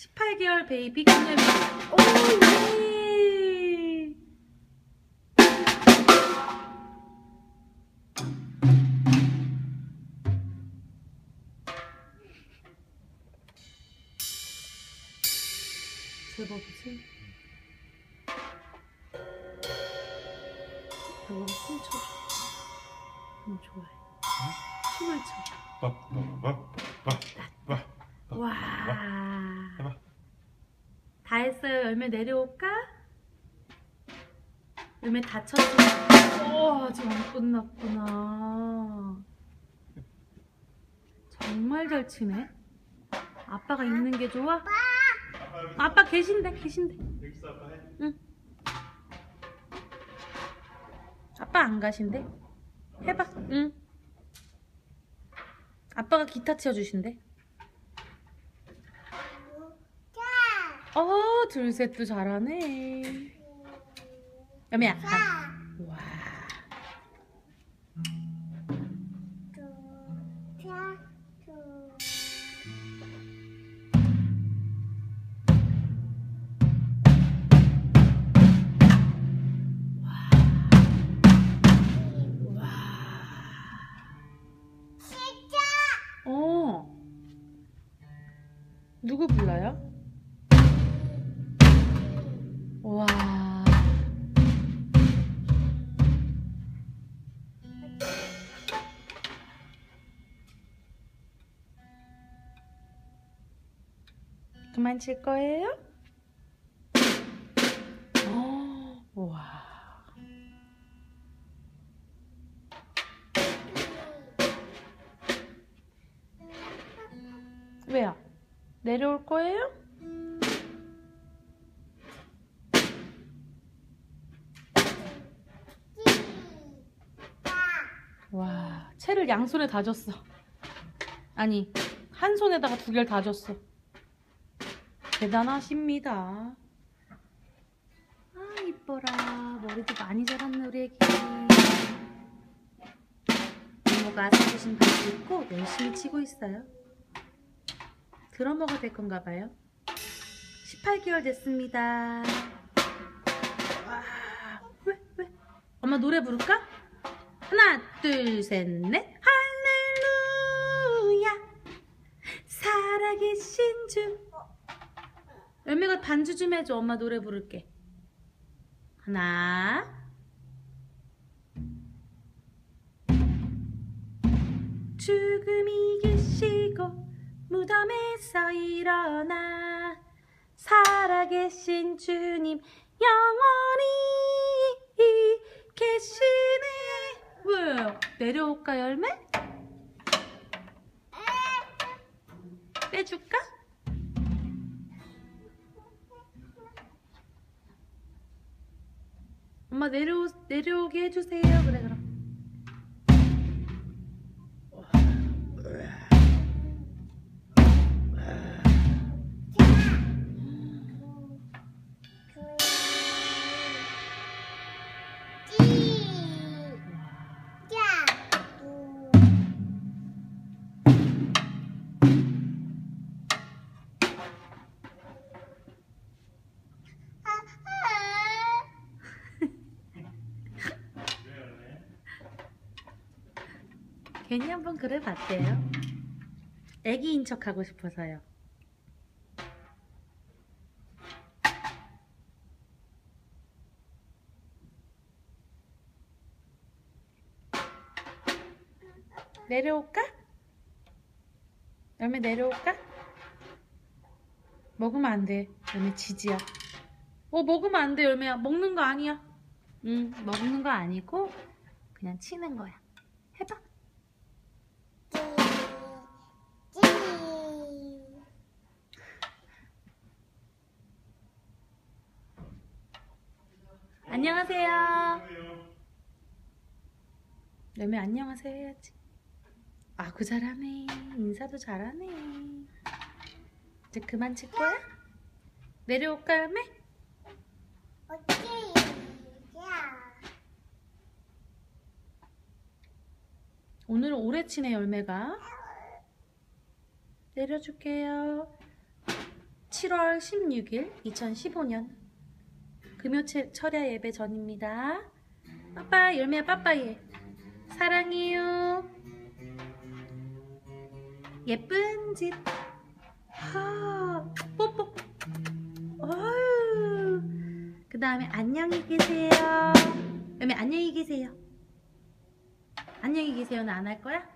18개월 베이비 기념일. 오, 예. 제법이지? 이거 춤춰줘. 음, 좋아해. 춤을 춰. 와. 다 했어요. 열매 내려올까? 열매 다쳤어. 오, 아직 안 끝났구나. 정말 잘 치네. 아빠가 있는 게 좋아? 아빠 계신데, 계신데. 응. 아빠 안 가신대? 해봐. 응. 아빠가 기타 치워주신대. 어, 둘 셋 도 잘하네. 여미야. 아, 와. 어. 누구 불러요? 그만 칠 거예요? 어, 와. 왜요? 내려올 거예요? 와, 채를 양손에 다 줬어. 아니, 한 손에다가 두 개를 다 줬어. 대단하십니다. 아, 이뻐라. 머리도 많이 자랐네, 우리 애기. 이모가 사주신 바지 입고 열심히 치고 있어요. 드러머가 될 건가 봐요. 18개월 됐습니다. 와, 왜, 왜? 엄마 노래 부를까? 하나, 둘, 셋, 넷. 할렐루야. 살아계신 주. 열매가 반주 좀 해줘. 엄마 노래 부를게. 하나. 죽음이 계시고 무덤에서 일어나 살아계신 주님 영원히 계시네 왜 내려올까 열매? 빼줄까? 엄마 내려오, 내려오게 해주세요. 그래 그럼 괜히 한번 그래 봤대요. 애기인 척 하고 싶어서요. 내려올까? 열매 내려올까? 먹으면 안 돼. 열매 지지야. 어, 먹으면 안 돼, 열매야. 먹는 거 아니야. 응, 먹는 거 아니고, 그냥 치는 거야. 해봐. 안녕하세요. 열매 안녕하세요 해야지. 아구 잘하네. 인사도 잘하네. 이제 그만 칠 거야? 내려올까 열매? 오늘은 오래 치네 열매가. 내려줄게요. 7월 16일 2015년 금요 채- 철야 예배 전입니다. 빠빠이 열매야 빠빠이 사랑해요. 예쁜 집. 하 뽀뽀. 그 다음에 안녕히 계세요. 열매 안녕히 계세요. 안녕히 계세요는 안 할 거야?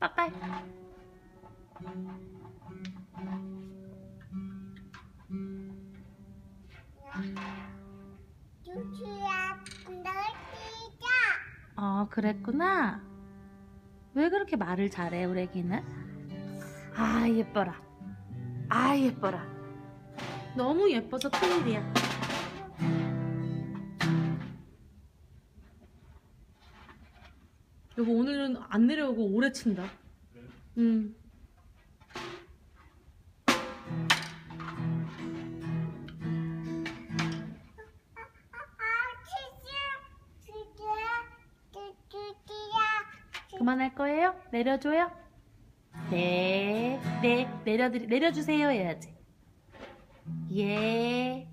빠빠 어, 그랬구나. 왜 그렇게 말을 잘해, 우리 애기는? 아, 예뻐라. 아, 예뻐라. 너무 예뻐서 큰일이야. 여보, 오늘은 안 내려오고 오래 친다. 응. 그만할 거예요? 내려줘요? 네, 네, 내려드리, 내려주세요 해야지. 예,